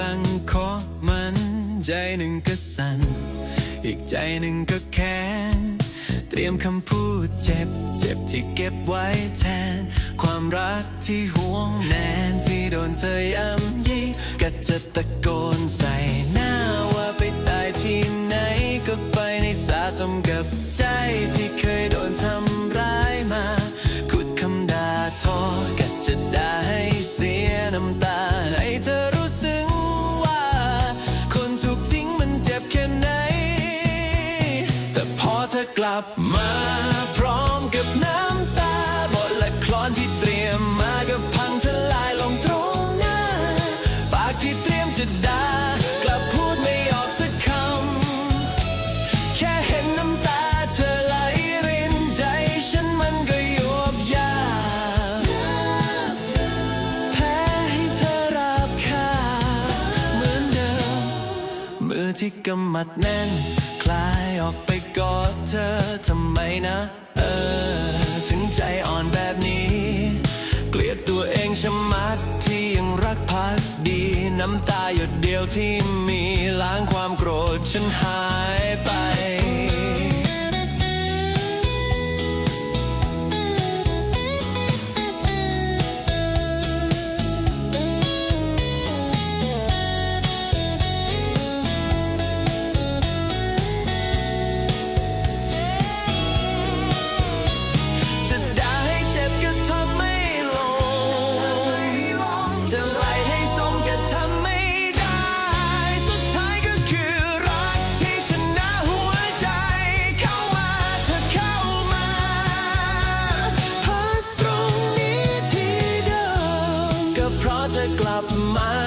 ลังคมันใจหนึ่งก็สั่น อีกใจหนึ่งก็แค้น เตรียมคำพูดเจ็บ เจ็บที่เก็บไว้แทน ความรักที่ห่วงแนนที่โดนเธอย้ำยีก็จะตะโกนใส่หน้าว่าไปตายที่ไหนก็ไปในสาสมกับใจที่เคยโดนทำร้ายมา ขุดคำด่าทอก็จะด่าให้เสียน้ำตา ธอกลับมาพร้อมกับน้ำตาบทละครที่เตรียมมาก็พังทลายลงตรงหน้า ปากที่เตรียมจะด่ากลับพูดไม่ออกสักคำ แค่เห็นน้ำตาเธอไหลรินใจฉันมันก็ยวบยาแพ้ให้เธอรับค่าเหมือนเดิม มือที่กำมัดแน่นคลา เธอทำไมนะ เออ ถึงใจอ่อนแบบนี้ เกลียดตัวเองชะมัดที่ยังรักพักดี น้ำตาหยดเดียวที่มีล้างความโกรธฉันหา อกลับมา